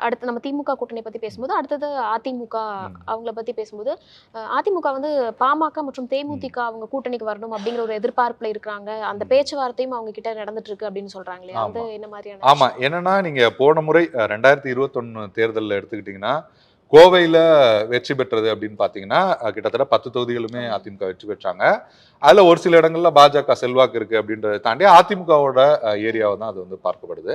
அடுத்து நம்ம திமுக கூட்டணி பத்தி பேசும்போது அடுத்தது அதிமுக. அவங்கள பத்தி பேசும்போது அதிமுக வந்து பாமக மற்றும் தேமுதிக அவங்க கூட்டணிக்கு வரணும் அப்படிங்கிற ஒரு எதிர்பார்ப்புல இருக்காங்க அந்த. பேச்சுவார்த்தையும் அவங்க கிட்ட நடந்துட்டு இருக்கு அப்படின்னு சொல்றாங்க இல்லையா அது ஆமா. என்ன மாதிரியான ஆமா என்னன்னா நீங்க போன முறை ரெண்டாயிரத்தி இருபத்தொன்னு தேர்தலில் எடுத்துக்கிட்டீங்கன்னா கோவையில் வெற்றி பெற்றது அப்படின்னு பார்த்தீங்கன்னா கிட்டத்தட்ட பத்து தொகுதிகளுமே அதிமுக வெற்றி பெற்றாங்க. அதில் ஒரு சில இடங்களில் பாஜக செல்வாக்கு இருக்குது அப்படின்றத தாண்டி அதிமுகவோட ஏரியாவை தான் அது வந்து பார்க்கப்படுது.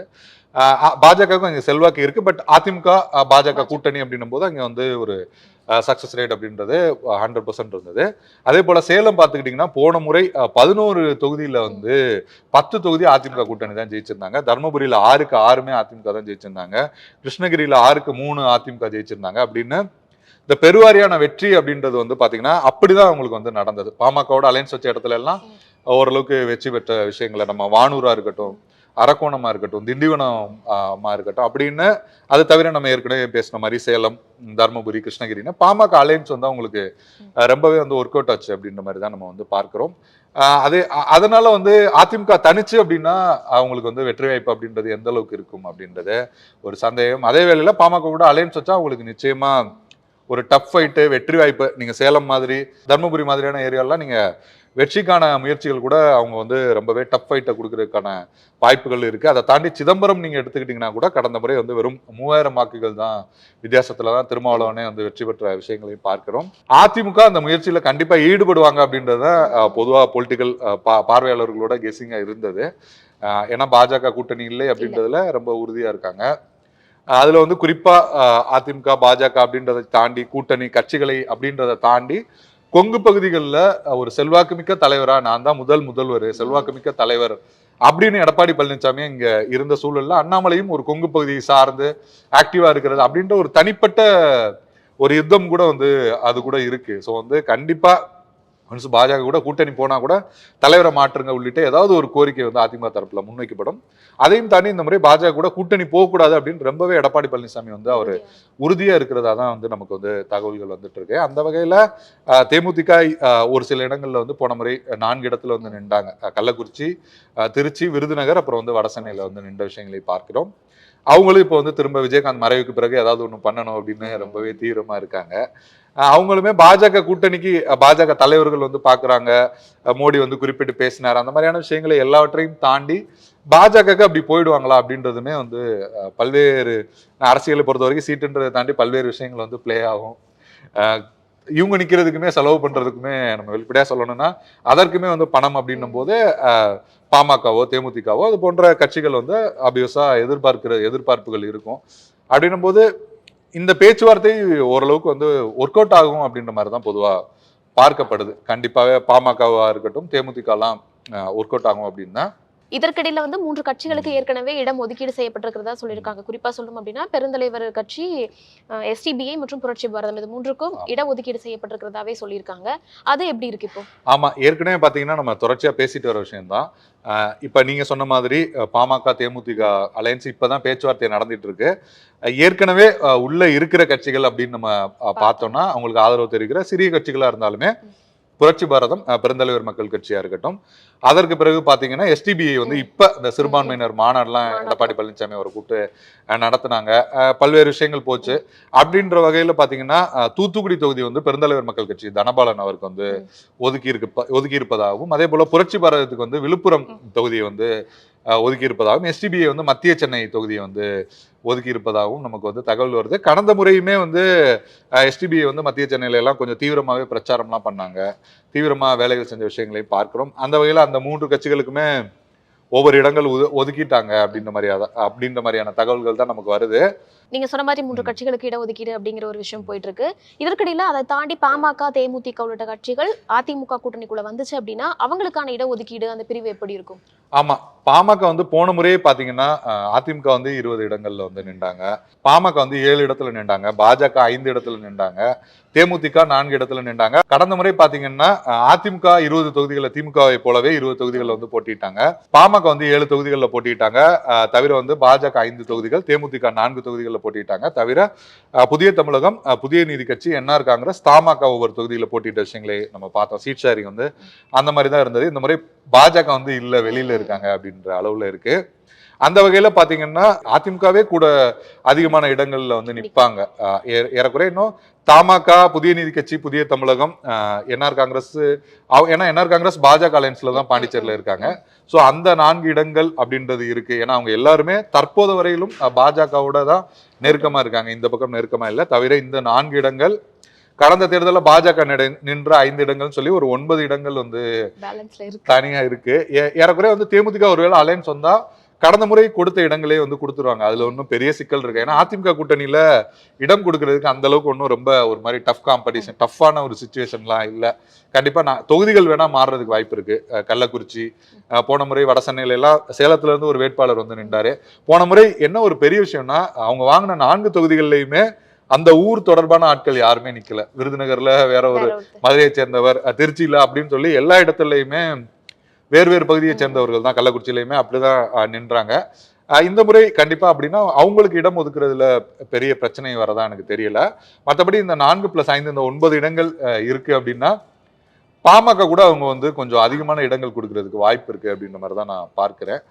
பாஜகவுக்கும் அங்கே செல்வாக்கு இருக்குது பட் அதிமுக பாஜக கூட்டணி அப்படின்னும் போது அங்கே வந்து ஒரு சக்சஸ் ரேட் அப்படின்றது ஹண்ட்ரட் பர்சன்ட் இருந்தது. அதே போல சேலம் பார்த்துக்கிட்டிங்கன்னா போன முறை பதினோரு தொகுதியில வந்து பத்து தொகுதி அதிமுக கூட்டணி தான் ஜெயிச்சிருந்தாங்க. தருமபுரியில ஆறுக்கு ஆறுமே அதிமுக தான் ஜெயிச்சிருந்தாங்க. கிருஷ்ணகிரியில ஆறுக்கு மூணு அதிமுக ஜெயிச்சிருந்தாங்க அப்படின்னு இந்த பெருவாரியான வெற்றி அப்படின்றது வந்து பாத்தீங்கன்னா அப்படிதான் அவங்களுக்கு வந்து நடந்தது. பாமகவோட அலைன்ஸ் வச்ச இடத்துல எல்லாம் ஓரளவுக்கு வெற்றி பெற்ற விஷயங்களை நம்ம வானூரா இருக்கட்டும் அரக்கோணமாக இருக்கட்டும் திண்டிவனமாக இருக்கட்டும் அப்படின்னு அது தவிர நம்ம ஏற்கனவே பேசின மாதிரி சேலம் தருமபுரி கிருஷ்ணகிரின்னு பாமக அலையன்ஸ் வந்து அவங்களுக்கு ரொம்பவே வந்து ஒர்க் அவுட் ஆச்சு அப்படின்ற மாதிரி தான் நம்ம வந்து பார்க்குறோம். அது அதனால வந்து அதிமுக தனிச்சு அப்படின்னா அவங்களுக்கு வந்து வெற்றி வாய்ப்பு அப்படின்றது எந்த அளவுக்கு இருக்கும் அப்படின்றது ஒரு சந்தேகம். அதே வேளையில் பாமக கூட அலையன்ஸ் வச்சா அவங்களுக்கு நிச்சயமாக ஒரு டஃப் ஃபைட்டு வெற்றி வாய்ப்பு நீங்கள் சேலம் மாதிரி தர்மபுரி மாதிரியான ஏரியாலாம் நீங்கள் வெற்றிக்கான முயற்சிகள் கூட அவங்க வந்து ரொம்பவே டஃப் ஃபைட்டை கொடுக்கறதுக்கான வாய்ப்புகள் இருக்குது அதை தாண்டி சிதம்பரம் நீங்கள் எடுத்துக்கிட்டிங்கன்னா கூட கடந்த முறை வந்து வெறும் மூவாயிரம் வாக்குகள் தான் வித்தியாசத்தில் தான் திருமாவளவனே வந்து வெற்றி பெற்ற விஷயங்களையும் பார்க்கிறோம். அதிமுக அந்த முயற்சியில் கண்டிப்பாக ஈடுபடுவாங்க அப்படின்றத தான் பொதுவாக பொலிட்டிக்கல் பார்வையாளர்களோட கெஸிங்காக இருந்தது. ஏன்னா பாஜக கூட்டணி இல்லை அப்படின்றதுல ரொம்ப உறுதியாக இருக்காங்க. அதில் வந்து குறிப்பாக அதிமுக பாஜக அப்படின்றத தாண்டி கூட்டணி கட்சிகளை அப்படின்றத தாண்டி கொங்கு பகுதிகளில் ஒரு செல்வாக்குமிக்க தலைவராக நான் தான் முதல் முதல்வர் செல்வாக்குமிக்க தலைவர் அப்படின்னு எடப்பாடி பழனிசாமி இங்க இருந்த சூழல்ல அண்ணாமலையும் ஒரு கொங்கு பகுதியை சார்ந்து ஆக்டிவா இருக்கிறது அப்படின்ற ஒரு தனிப்பட்ட ஒரு யுத்தம் கூட வந்து அது கூட இருக்கு. ஸோ வந்து கண்டிப்பா ஒன்ஸ் பாஜக கூட கூட்டணி போனா கூட தலைவரை மாற்றுங்க உள்ளிட்ட ஏதாவது ஒரு கோரிக்கை வந்து அதிமுக தரப்புல முன்வைக்கப்படும். அதையும் தாண்டி இந்த முறை பாஜக கூட கூட்டணி போகக்கூடாது அப்படின்னு ரொம்பவே எடப்பாடி பழனிசாமி வந்து அவர் உறுதியா. இருக்கிறதா தான் வந்து நமக்கு வந்து தகவல்கள் வந்துட்டு இருக்கு. அந்த வகையில தேமுதிக ஒரு சில இடங்கள்ல வந்து போன முறை நான்கு இடத்துல வந்து நின்றாங்க. கள்ளக்குறிச்சி திருச்சி விருதுநகர் அப்புறம் வந்து வடசென்னையில வந்து நின்ற விஷயங்களை பார்க்கிறோம். அவங்களும் இப்போ வந்து திரும்ப விஜயகாந்த் மறைவுக்கு பிறகு ஏதாவது ஒன்று பண்ணணும் அப்படின்னு ரொம்பவே தீவிரமா இருக்காங்க. அவங்களுமே பாஜக கூட்டணிக்கு பாஜக தலைவர்கள் வந்து பார்க்குறாங்க மோடி வந்து குறிப்பிட்டு பேசினார். அந்த மாதிரியான விஷயங்களை எல்லாவற்றையும் தாண்டி பாஜகக்கு அப்படி போயிடுவாங்களா அப்படின்றதுமே வந்து பல்வேறு அரசியலை பொறுத்த வரைக்கும் சீட்டுன்றதை தாண்டி பல்வேறு விஷயங்கள் வந்து ப்ளே ஆகும். இவங்க நிற்கிறதுக்குமே செலவு பண்ணுறதுக்குமே நம்ம வெளிப்படையாக சொல்லணும்னா அதற்குமே வந்து பணம் அப்படின்னும் போது பாமகவோ தேமுதிகவோ அது போன்ற கட்சிகள் வந்து அபியூஸாக எதிர்பார்க்கிற எதிர்பார்ப்புகள் இருக்கும். அப்படின்னும் போது இந்த பேச்சுவார்த்தை ஓரளவுக்கு வந்து ஒர்க் அவுட் ஆகும் அப்படின்ற மாதிரி தான் பொதுவாக பார்க்கப்படுது. கண்டிப்பாகவே பாமகவாக இருக்கட்டும் தேமுதிகலாம் ஒர்க் அவுட் ஆகும் அப்படின்னா இதற்கிடையில வந்து மூன்று கட்சிகளுக்கு ஏற்கனவே இடம் ஒதுக்கீடு செய்யப்பட்டிருக்கிறதா சொல்லியிருக்காங்க. குறிப்பா சொல்லணும் அப்படின்னா பெருந்தலைவர் கட்சி எஸ்டிபிஐ மற்றும் புரட்சி பாரதம். இது மூன்றுக்கும் இட ஒதுக்கீடு செய்யப்பட்டிருக்கிறதாவே சொல்லியிருக்காங்க. அது எப்படி இருக்கு இப்போ? ஆமா ஏற்கனவே பாத்தீங்கன்னா நம்ம தொடர்ச்சியா பேசிட்டு வர விஷயம்தான். இப்ப நீங்க சொன்ன மாதிரி பாமக தேமுதிக அலையன்ஸ் இப்பதான் பேச்சுவார்த்தை நடந்துட்டு இருக்கு. ஏற்கனவே உள்ள இருக்கிற கட்சிகள் அப்படின்னு நம்ம பார்த்தோம்னா அவங்களுக்கு ஆதரவு தெரிவிக்கிற சிறிய கட்சிகளா இருந்தாலுமே புரட்சி பாரதம் பெருந்தலைவர் மக்கள் கட்சியா இருக்கட்டும். அதற்கு பிறகு பாத்தீங்கன்னா எஸ்டிபிஐ வந்து இப்ப இந்த சிறுபான்மையினர் மாநாடுலாம் மாநாடு. எடப்பாடி பழனிசாமி அவரை கூப்பிட்டு நடத்துனாங்க. பல்வேறு விஷயங்கள் போச்சு. அப்படின்ற வகையில பாத்தீங்கன்னா தூத்துக்குடி தொகுதி வந்து பெருந்தலைவர் மக்கள் கட்சி தனபாலன் அவருக்கு வந்து ஒதுக்கி இருக்கு ஒதுக்கி இருப்பதாகவும் அதே போல புரட்சி பாரதத்துக்கு வந்து விழுப்புரம் தொகுதியை வந்து ஒதுக்கியிருப்பதாகவும் ஒதுக்கி இருப்பதாகவும் எஸ்டிபிஐ வந்து மத்திய சென்னை தொகுதியை வந்து ஒதுக்கியிருப்பதாகவும் நமக்கு வந்து தகவல் வருது. கடந்த முறையுமே வந்து எஸ்டிபிஐ வந்து மத்திய சென்னையில எல்லாம் கொஞ்சம் தீவிரமாகவே பிரச்சாரம்லாம் பண்ணாங்க. தீவிரமாக வேலைகள் செஞ்ச விஷயங்களையும் பார்க்குறோம். அந்த வகையில் அந்த மூன்று கட்சிகளுக்குமே ஒவ்வொரு இடங்கள் ஒது- ஒதுக்கிட்டாங்க அப்படின்ற மாதிரியான அப்படின்ற மாதிரியான தகவல்கள் தான் நமக்கு வருது. நீங்க சொன்ன மாதிரி மூன்று. கட்சிகளுக்கு இடஒதுக்கீடு அப்படிங்கிற ஒரு விஷயம் போயிட்டு இருக்கு இதற்கிடையில அதை தாண்டி பாமக தேமுதிக உள்ளிட்ட கட்சிகள் அதிமுக கூட்டணிக்குள்ள வந்துச்சு அப்படின்னா அவங்களுக்கான இடஒதுக்கீடு அந்த பிரிவு எப்படி இருக்கும்? ஆமா. பாமக வந்து போன முறையே பாத்தீங்கன்னா அதிமுக வந்து இருபது இடங்கள்ல வந்து நின்றாங்க. பாமக வந்து ஏழு இடத்துல நின்றாங்க. பாஜக ஐந்து இடத்துல நின்றாங்க. தேமுதிக நான்கு இடத்துல நின்றாங்க. கடந்த முறை பாத்தீங்கன்னா அதிமுக இருபது தொகுதிகளில் திமுகவை போலவே இருபது தொகுதிகளில் வந்து போட்டிட்டாங்க. பாமக வந்து ஏழு தொகுதிகளில் போட்டிட்டாங்க தவிர வந்து பாஜக ஐந்து தொகுதிகள் தேமுதிக நான்கு தொகுதிகளில் போட்டிட்டாங்க தவிர புதிய தமிழகம் புதிய நீதி கட்சி என்ஆர் காங்கிரஸ் தமாக ஒவ்வொரு தொகுதியில் போட்டியிட்ட விஷயங்களே நம்ம பார்த்தோம். சீட் ஷேரிங் வந்து அந்த மாதிரி தான் இருந்தது. இந்த முறை பாஜக வந்து இல்லை வெளியில இருக்காங்க அப்படின்ற அளவுல இருக்கு. அந்த வகையில பாத்தீங்கன்னா அதிமுகவே கூட அதிகமான இடங்கள்ல வந்து ஏ- ஏறக்குறைய இன்னும் தமாக புதிய நீதி கட்சி புதிய தமிழகம் என்ஆர் காங்கிரஸ் ஏன்னா என்ஆர் காங்கிரஸ் பாஜக அலையன்ஸ்ல தான் பாண்டிச்சேரியில இருக்காங்க. சோ அந்த நான்கு இடங்கள் அப்படின்றது இருக்கு. ஏன்னா அவங்க எல்லாருமே தற்போது வரையிலும் பாஜகவோட தான் நெருக்கமா இருக்காங்க. இந்த பக்கம் நெருக்கமா இல்ல. தவிர இந்த நான்கு இடங்கள் கடந்த தேர்தலில் பாஜக நின்ற ஐந்து இடங்கள்னு சொல்லி ஒரு ஒன்பது இடங்கள் வந்து பேலன்ஸ்ல இருக்கு. தனியா இருக்கு. ஏ- ஏறக்குறைய வந்து தேமுதிக ஒருவேளை அலையன்ஸ் வந்தா கடந்த முறை கொடுத்த இடங்களே வந்து கொடுத்துருவாங்க. அதுல ஒன்றும் பெரிய சிக்கல் இருக்கு ஏன்னா அதிமுக கூட்டணியில இடம் கொடுக்கறதுக்கு அந்த அளவுக்கு ஒன்றும் ரொம்ப ஒரு மாதிரி டஃப் காம்படிஷன் டஃப்பான ஒரு சுச்சுவேஷன்லாம் இல்ல. கண்டிப்பா நான் தொகுதிகள் வேணா மாறுறதுக்கு வாய்ப்பு இருக்கு. கள்ளக்குறிச்சி போன முறை வட சென்னையில எல்லாம் சேலத்துல இருந்து ஒரு வேட்பாளர் வந்து நின்றாரு. போன முறை என்ன ஒரு பெரிய விஷயம்னா அவங்க வாங்கின நான்கு தொகுதிகள்லயுமே அந்த ஊர் தொடர்பான ஆட்கள் யாருமே நிக்கல. விருதுநகர்ல வேற ஒரு. மதுரையை சேர்ந்தவர் திருச்சியில அப்படின்னு சொல்லி எல்லா இடத்துலயுமே வேறு வேறு பகுதியை சேர்ந்தவர்கள் தான். கள்ளக்குறிச்சியிலையுமே அப்படிதான் நின்றாங்க. இந்த முறை கண்டிப்பா அப்படின்னா அவங்களுக்கு இடம் ஒதுக்குறதுல பெரிய பிரச்சனை வரதா எனக்கு தெரியல. மற்றபடி இந்த நான்கு பிளஸ் ஐந்து இந்த ஒன்பது இடங்கள் அஹ், இருக்கு அப்படின்னா பாமக கூட அவங்க வந்து கொஞ்சம் அதிகமான இடங்கள் கொடுக்கறதுக்கு வாய்ப்பு இருக்கு அப்படின்ற மாதிரி தான் நான் பார்க்கிறேன்.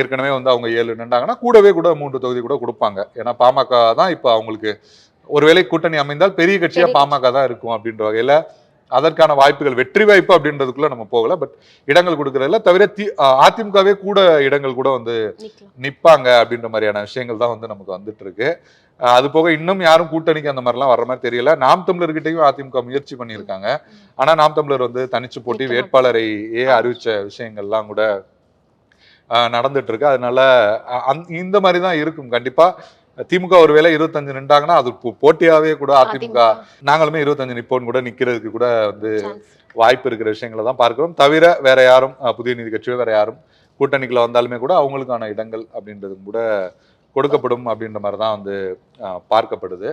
ஏற்கனவே வந்து அவங்க ஏழு நின்றாங்கன்னா கூடவே கூட மூன்று தொகுதி கூட கொடுப்பாங்க. ஏன்னா பாமக தான் இப்போ அவங்களுக்கு ஒருவேளை கூட்டணி அமைந்தால் பெரிய கட்சியா பெரிய பாமக தான் இருக்கும் அப்படின்ற வகையில அதற்கான வாய்ப்புகள் வெற்றி வாய்ப்பு அப்படின்றதுக்குள்ள நம்ம போகல. பட் இடங்கள் கொடுக்கறதுல தவிர தி அதிமுகவே கூட இடங்கள் கூட வந்து நிப்பாங்க அப்படின்ற மாதிரியான விஷயங்கள் தான் வந்து நமக்கு வந்துட்டு இருக்கு அது போக இன்னும் யாரும் கூட்டணிக்கு அந்த மாதிரிலாம் வர்ற மாதிரி தெரியல. நாம் தமிழர்கிட்டயும் அதிமுக முயற்சி பண்ணியிருக்காங்க. ஆனா நாம் தமிழர் வந்து தனிச்சு போட்டி நிக்க வேட்பாளரை ஏ அறிவிச்ச விஷயங்கள்லாம் கூட ஆஹ் நடந்துட்டு இருக்கு அதனால அ- அந்த- இந்த மாதிரி தான் இருக்கும் கண்டிப்பா. திமுக ஒருவேளை இருபத்தஞ்சு நின்றாங்கன்னா அது போட்டியாவே கூட அதிமுக. நாங்களுமே இருபத்தஞ்சு நிப்போன்னு கூட நிக்கிறதுக்கு கூட வந்து. வாய்ப்பு இருக்கிற விஷயங்களை தான் பார்க்கிறோம். தவிர வேற யாரும் புதிய நீதி கட்சியோ வேற யாரும் கூட்டணிக்குள்ள வந்தாலுமே கூட அவங்களுக்கான இடங்கள் அப்படின்றதும் கூட கொடுக்கப்படும் அப்படின்ற மாதிரி தான் வந்து பார்க்கப்படுது.